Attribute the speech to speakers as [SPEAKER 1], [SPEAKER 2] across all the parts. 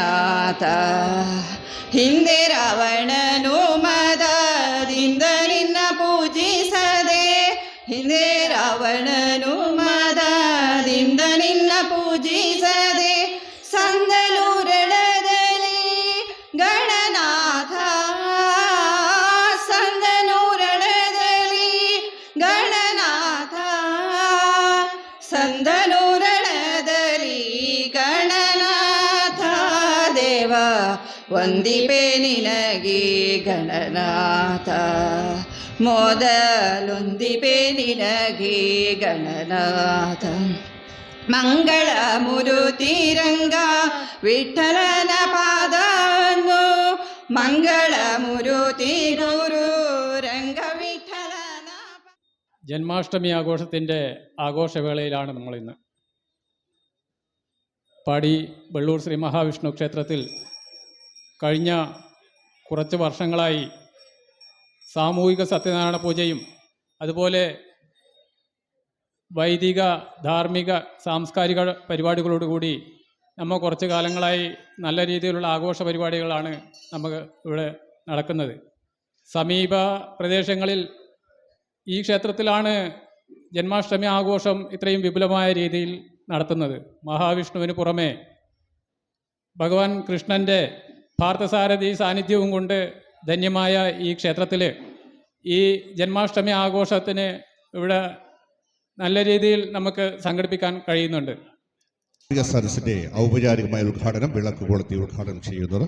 [SPEAKER 1] ಗಣನಾಥ ಹಿಂದೆ ರಾವಣನು ಮದದಿಂದ ನಿನ್ನ ಪೂಜಿಸದೆ ಹಿಂದೆ ರಾವಣನು ಮದದಿಂದ ನಿನ್ನ ಪೂಜಿಸದೆ ವಂದಿಪೆ ನಿನಗೆ ಗಣನಾಥ ಮೊದಲೊಂದಿಪೆ ನಿನಗೆ ಗಣನಾಥ ಮಂಗಳ ಮುರುತಿರಂಗ ವಿಠಲನ ಪಾದನು ಮಂಗಳ ಮುರುತಿ ಗುರು ರಂಗ ವಿಠಲನ ಪ-
[SPEAKER 2] ജന്മാഷ്ടമി ആഘോഷത്തിൻ്റെ ആഘോഷവേളയിലാണ് നമ്മളിന്ന് പാടി വെള്ളൂർ ശ്രീ മഹാവിഷ്ണു ക്ഷേത്രത്തിൽ കഴിഞ്ഞ കുറച്ച് വർഷങ്ങളായി സാമൂഹിക സത്യനാരായണ പൂജയും അതുപോലെ വൈദിക ധാർമ്മിക സാംസ്കാരിക പരിപാടികളോടുകൂടി നമ്മൾ കുറച്ച് കാലങ്ങളായി നല്ല രീതിയിലുള്ള ആഘോഷ പരിപാടികളാണ് നമുക്ക് ഇവിടെ നടക്കുന്നത്. സമീപ പ്രദേശങ്ങളിൽ ഈ ക്ഷേത്രത്തിലാണ് ജന്മാഷ്ടമി ആഘോഷം ഇത്രയും വിപുലമായ രീതിയിൽ നടത്തുന്നത്. മഹാവിഷ്ണുവിന് പുറമെ ഭഗവാൻ കൃഷ്ണന്റെ പാർത്ഥസാരഥി സാന്നിധ്യവും കൊണ്ട് ധന്യമായ ഈ ക്ഷേത്രത്തിൽ ഈ ജന്മാഷ്ടമി ആഘോഷത്തിന് ഇവിടെ നല്ല രീതിയിൽ നമുക്ക് സംഘടിപ്പിക്കാൻ കഴിയുന്നുണ്ട്.
[SPEAKER 3] സദസ്സിന്റെ ഔപചാരികമായ ഉദ്ഘാടനം വിളക്ക് കൊളുത്തി ഉദ്ഘാടനം ചെയ്യുന്നത്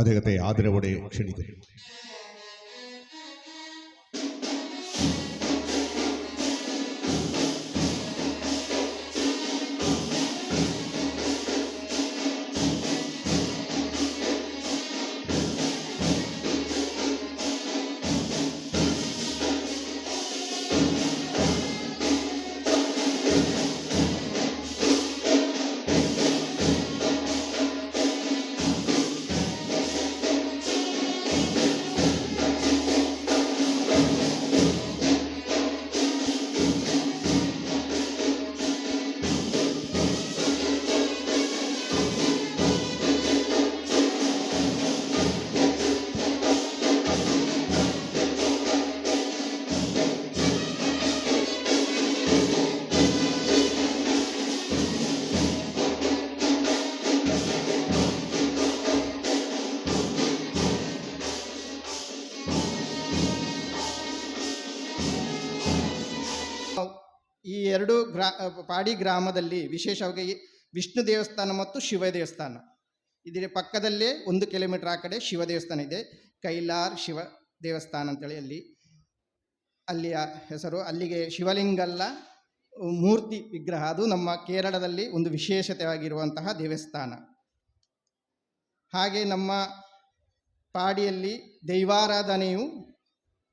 [SPEAKER 3] അദ്ദേഹത്തെ ആദരവോടെ ക്ഷണിക്കുന്നു.
[SPEAKER 4] ಎರಡು ಗ್ರಾ ಪಾಡಿ ಗ್ರಾಮದಲ್ಲಿ ವಿಶೇಷವಾಗಿ ವಿಷ್ಣು ದೇವಸ್ಥಾನ ಮತ್ತು ಶಿವ ದೇವಸ್ಥಾನ. ಇದರ ಪಕ್ಕದಲ್ಲೇ ಒಂದು ಕಿಲೋಮೀಟರ್ ಆ ಕಡೆ ಶಿವ ದೇವಸ್ಥಾನ ಇದೆ. ಕೈಲಾರ್ ಶಿವ ದೇವಸ್ಥಾನ ಅಂತೇಳಿ ಅಲ್ಲಿ, ಅಲ್ಲಿಯ ಹೆಸರು. ಅಲ್ಲಿಗೆ ಶಿವಲಿಂಗಲ್ಲ, ಮೂರ್ತಿ ವಿಗ್ರಹ. ಅದು ನಮ್ಮ ಕೇರಳದಲ್ಲಿ ಒಂದು ವಿಶೇಷತೆಯಾಗಿರುವಂತಹ ದೇವಸ್ಥಾನ. ಹಾಗೆ ನಮ್ಮ ಪಾಡಿಯಲ್ಲಿ ದೈವಾರಾಧನೆಯು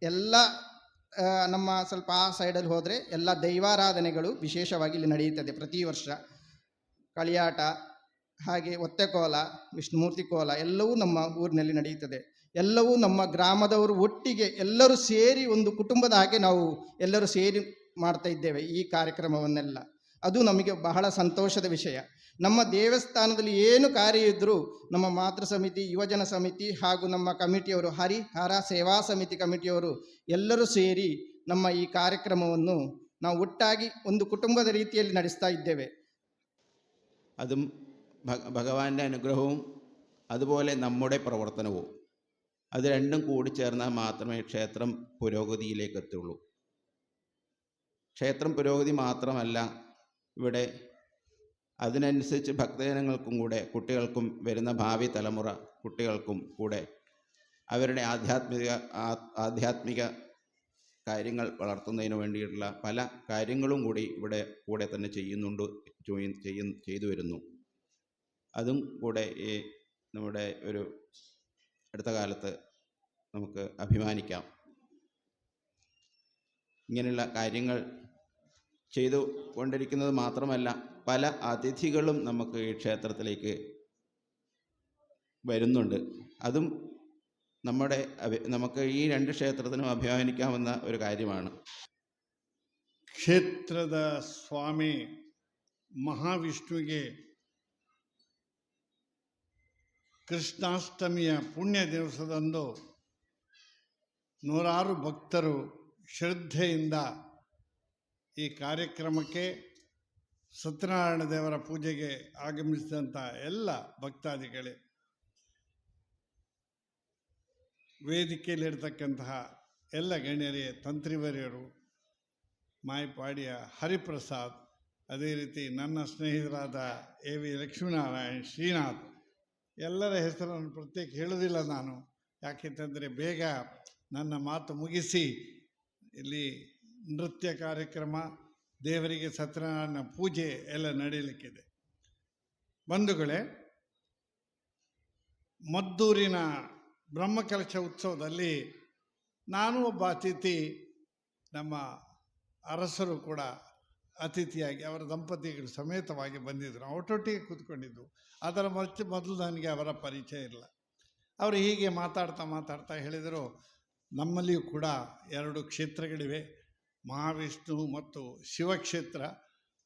[SPEAKER 4] ಎಲ್ಲ ನಮ್ಮ ಸ್ವಲ್ಪ ಆ ಸೈಡಲ್ಲಿ ಹೋದರೆ ಎಲ್ಲ ದೈವಾರಾಧನೆಗಳು ವಿಶೇಷವಾಗಿ ಇಲ್ಲಿ ನಡೆಯುತ್ತದೆ ಪ್ರತಿ ವರ್ಷ. ಕಳಿಯಾಟ ಹಾಗೆ ಒತ್ತೆಕೋಲ ವಿಷ್ಣುಮೂರ್ತಿ ಕೋಲ ಎಲ್ಲವೂ ನಮ್ಮ ಊರಿನಲ್ಲಿ ನಡೆಯುತ್ತದೆ. ಎಲ್ಲವೂ ನಮ್ಮ ಗ್ರಾಮದವರು ಒಟ್ಟಿಗೆ ಎಲ್ಲರೂ ಸೇರಿ ಒಂದು ಕುಟುಂಬದ ಹಾಗೆ ನಾವು ಎಲ್ಲರೂ ಸೇರಿ ಮಾಡ್ತಾ ಇದ್ದೇವೆ ಈ ಕಾರ್ಯಕ್ರಮವನ್ನೆಲ್ಲ. ಅದು ನಮಗೆ ಬಹಳ ಸಂತೋಷದ ವಿಷಯ. ನಮ್ಮ ದೇವಸ್ಥಾನದಲ್ಲಿ ಏನು ಕಾರ್ಯ ಇದ್ದರೂ ನಮ್ಮ ಮಾತೃ ಸಮಿತಿ, ಯುವಜನ ಸಮಿತಿ ಹಾಗೂ ನಮ್ಮ ಕಮಿಟಿಯವರು ಹರಿಹರ ಸೇವಾ ಸಮಿತಿ ಕಮಿಟಿಯವರು ಎಲ್ಲರೂ ಸೇರಿ ನಮ್ಮ ಈ ಕಾರ್ಯಕ್ರಮವನ್ನು ನಾವು ಒಟ್ಟಾಗಿ ಒಂದು ಕುಟುಂಬದ ರೀತಿಯಲ್ಲಿ ನಡೆಸ್ತಾ
[SPEAKER 5] ಇದ್ದೇವೆ. ಅದು ഭഗവാന്റെ ಅನುಗ್ರಹವು അതുപോലെ നമ്മുടെ പ്രവർത്തനവും. അത് രണ്ടും കൂടി ചേർന്നാൽ മാത്രമേ ക്ഷേത്രം പുരോഗതിയിലേക്ക് എത്തുള്ളൂ. ക്ഷേത്രം പുരോഗതി മാത്രമല്ല, ഇവിടെ അതിനനുസരിച്ച് ഭക്തജനങ്ങൾക്കും കൂടെ കുട്ടികൾക്കും വരുന്ന ഭാവി തലമുറ കുട്ടികൾക്കും കൂടെ അവരുടെ ആധ്യാത്മിക ആധ്യാത്മിക കാര്യങ്ങൾ വളർത്തുന്നതിന് വേണ്ടിയിട്ടുള്ള പല കാര്യങ്ങളും കൂടി ഇവിടെ കൂടെ തന്നെ ചെയ്യുന്നുണ്ട് ചെയ്യ- ചെയ്യ- ചെയ്തു വരുന്നു. അതും കൂടെ ഈ നമ്മുടെ ഒരു അടുത്ത കാലത്ത് നമുക്ക് അഭിമാനിക്കാം. ഇങ്ങനെയുള്ള കാര്യങ്ങൾ ചെയ്തു കൊണ്ടിരിക്കുന്നത് മാത്രമല്ല പല അതിഥികളും നമുക്ക് ഈ ക്ഷേത്രത്തിലേക്ക് വരുന്നുണ്ട് അതും നമ്മുടെ അഭി- നമുക്ക് ഈ രണ്ട് ക്ഷേത്രത്തിനും അഭിമാനിക്കാവുന്ന ഒരു കാര്യമാണ്
[SPEAKER 6] ಕ್ಷೇತ್ರದ ಸ್ವಾಮಿ ಮಹಾವಿಷ್ಣುವಿಗೆ ಕೃಷ್ಣಾಷ್ಟಮಿಯ ಪುಣ್ಯ ದಿವಸದಂದು ನೂರಾರು ಭಕ್ತರು ಶ್ರದ್ಧೆಯಿಂದ ಈ ಕಾರ್ಯಕ್ರಮಕ್ಕೆ ಸತ್ಯನಾರಾಯಣ ದೇವರ ಪೂಜೆಗೆ ಆಗಮಿಸಿದಂಥ ಎಲ್ಲ ಭಕ್ತಾದಿಗಳೇ ವೇದಿಕೆಯಲ್ಲಿರ್ತಕ್ಕಂತಹ ಎಲ್ಲ ಗಣ್ಯರೇ, ತಂತ್ರಿವರ್ಯರು, ಮಾಯಪಾಡಿಯ ಹರಿಪ್ರಸಾದ್, ಅದೇ ರೀತಿ ನನ್ನ ಸ್ನೇಹಿತರಾದ ಎ ವಿ ಲಕ್ಷ್ಮೀನಾರಾಯಣ್ ಶ್ರೀನಾಥ್, ಎಲ್ಲರ ಹೆಸರನ್ನು ಪ್ರತ್ಯೇಕ ಹೇಳೋದಿಲ್ಲ ನಾನು. ಯಾಕೆಂತಂದರೆ ಬೇಗ ನನ್ನ ಮಾತು ಮುಗಿಸಿ, ಇಲ್ಲಿ ನೃತ್ಯ ಕಾರ್ಯಕ್ರಮ ದೇವರಿಗೆ ಸತ್ಯನಾರಾಯಣ ಪೂಜೆ ಎಲ್ಲ ನಡೀಲಿಕ್ಕಿದೆ. ಬಂಧುಗಳೇ, ಮದ್ದೂರಿನ ಬ್ರಹ್ಮಕಲಶ ಉತ್ಸವದಲ್ಲಿ ನಾನು ಒಬ್ಬ ಅತಿಥಿ, ನಮ್ಮ ಅರಸರು ಕೂಡ ಅತಿಥಿಯಾಗಿ ಅವರ ದಂಪತಿಗಳು ಸಮೇತವಾಗಿ ಬಂದಿದ್ದರು ಒಟ್ಟೊಟ್ಟಿಗೆ ಕೂತ್ಕೊಂಡಿದ್ದು. ಅದರ ಮೊಚ ಮೊದಲು ನನಗೆ ಅವರ ಪರಿಚಯ ಇಲ್ಲ. ಅವರು ಹೀಗೆ ಮಾತಾಡ್ತಾ ಮಾತಾಡ್ತಾ ಹೇಳಿದರು, ನಮ್ಮಲ್ಲಿಯೂ ಕೂಡ ಎರಡು ಕ್ಷೇತ್ರಗಳಿವೆ. ಮಹಾವಿಷ್ಣು ಮತ್ತು ಶಿವಕ್ಷೇತ್ರ,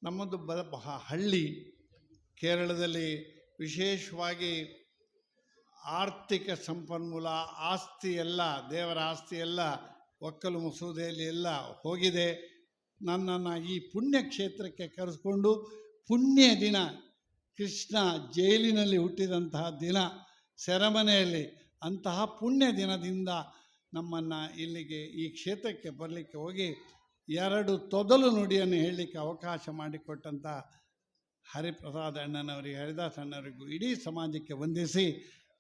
[SPEAKER 6] ನಮ್ಮದು ಬ ಹಳ್ಳಿ. ಕೇರಳದಲ್ಲಿ ವಿಶೇಷವಾಗಿ ಆರ್ಥಿಕ ಸಂಪನ್ಮೂಲ, ಆಸ್ತಿ ಎಲ್ಲ, ದೇವರ ಆಸ್ತಿ ಎಲ್ಲ, ಒಕ್ಕಲು ಮಸೂದೆಯಲ್ಲಿ ಎಲ್ಲ ಹೋಗಿದೆ. ನನ್ನನ್ನು ಈ ಪುಣ್ಯ ಕ್ಷೇತ್ರಕ್ಕೆ ಕರೆಸ್ಕೊಂಡು ಪುಣ್ಯ ದಿನ, ಕೃಷ್ಣ ಜೈಲಿನಲ್ಲಿ ಹುಟ್ಟಿದಂತಹ ದಿನ, ಸೆರೆಮನೆಯಲ್ಲಿ ಅಂತಹ ಪುಣ್ಯ ದಿನದಿಂದ ನಮ್ಮನ್ನು ಇಲ್ಲಿಗೆ ಈ ಕ್ಷೇತ್ರಕ್ಕೆ ಬರಲಿಕ್ಕೆ ಹೋಗಿ ಎರಡು ತೊದಲು ನುಡಿಯನ್ನು ಹೇಳಲಿಕ್ಕೆ ಅವಕಾಶ ಮಾಡಿಕೊಟ್ಟಂಥ ಹರಿಪ್ರಸಾದ್ ಅಣ್ಣನವರಿಗೆ ಹರಿದಾಸ್ ಅಣ್ಣವರಿಗೂ ಇಡೀ ಸಮಾಜಕ್ಕೆ ವಂದಿಸಿ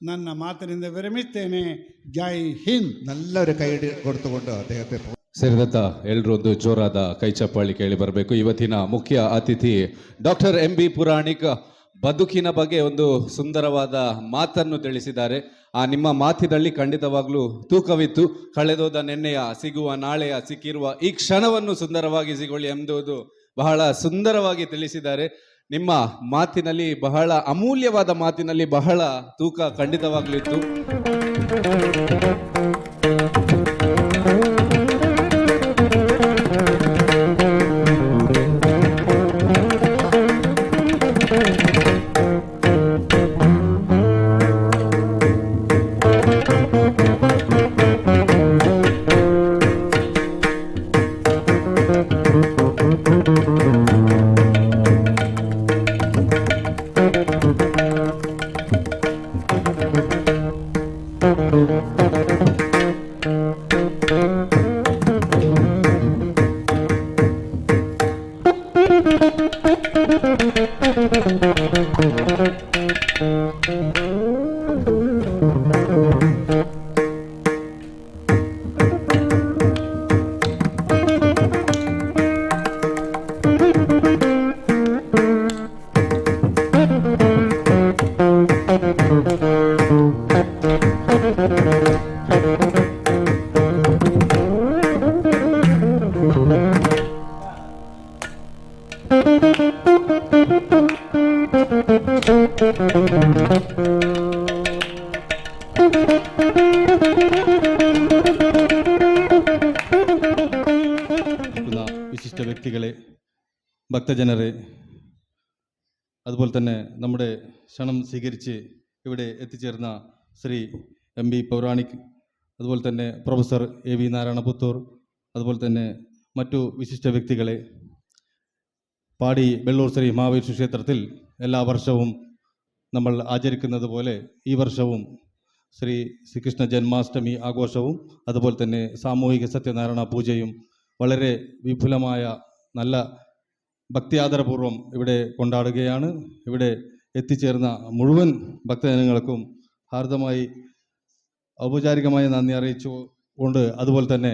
[SPEAKER 6] ನನ್ನ ಮಾತಿನಿಂದ ವಿರಮಿಸ್ತೇನೆ. ಜೈ ಹಿಂದ್.
[SPEAKER 3] ನಲ್ಲವರ ಕೈ ಕೊಡ್ತುಕೊಂಡು ದೇಹತೆ
[SPEAKER 7] ಸೇರಿದಂತ ಎಲ್ಲರೂ ಒಂದು ಜೋರಾದ ಕೈ ಚಪ್ಪಾಳಿ ಕೇಳಿ ಬರಬೇಕು. ಇವತ್ತಿನ ಮುಖ್ಯ ಅತಿಥಿ ಡಾಕ್ಟರ್ ಎಂ ಬಿ ಪುರಾಣಿಕ ಬದುಕಿನ ಬಗ್ಗೆ ಒಂದು ಸುಂದರವಾದ ಮಾತನ್ನು ತಿಳಿಸಿದ್ದಾರೆ. ಆ ನಿಮ್ಮ ಮಾತಿನಲ್ಲಿ ಖಂಡಿತವಾಗ್ಲೂ ತೂಕವಿತ್ತು. ಕಳೆದೋದ ನೆನ್ನೆಯ ಸಿಗುವ, ನಾಳೆಯ ಸಿಕ್ಕಿರುವ ಈ ಕ್ಷಣವನ್ನು ಸುಂದರವಾಗಿ ಸಿಗೊಳ್ಳಿ ಎಂಬುದು ಬಹಳ ಸುಂದರವಾಗಿ ತಿಳಿಸಿದ್ದಾರೆ. ನಿಮ್ಮ ಮಾತಿನಲ್ಲಿ ಬಹಳ ಅಮೂಲ್ಯವಾದ ಮಾತಿನಲ್ಲಿ ಬಹಳ ತೂಕ ಖಂಡಿತವಾಗ್ಲೂ
[SPEAKER 8] വിശിഷ്ട വ്യക്തികളെ ഭക്തജനരെ അതുപോലെ തന്നെ നമ്മുടെ ക്ഷണം സ്വീകരിച്ച് ഇവിടെ എത്തിച്ചേർന്ന ശ്രീ എം ബി പൗരാണിക് അതുപോലെ തന്നെ പ്രൊഫസർ എ വി നാരായണപുത്തൂർ അതുപോലെ തന്നെ മറ്റു വിശിഷ്ട വ്യക്തികളെ പാടി വെള്ളൂർ ശ്രീ മഹാവിഷ്ണു ക്ഷേത്രത്തിൽ എല്ലാ വർഷവും നമ്മൾ ആചരിക്കുന്നത് പോലെ ഈ വർഷവും ശ്രീ ശ്രീകൃഷ്ണ ജന്മാഷ്ടമി ആഘോഷവും അതുപോലെ തന്നെ സാമൂഹിക സത്യനാരായണ പൂജയും വളരെ വിപുലമായ നല്ല ഭക്തിയാദരപൂർവം ഇവിടെ കൊണ്ടാടുകയാണ്. ഇവിടെ എത്തിച്ചേർന്ന മുഴുവൻ ഭക്തജനങ്ങൾക്കും ഹാർദമായി ഔപചാരികമായി നന്ദി അറിയിച്ചു കൊണ്ട് അതുപോലെ തന്നെ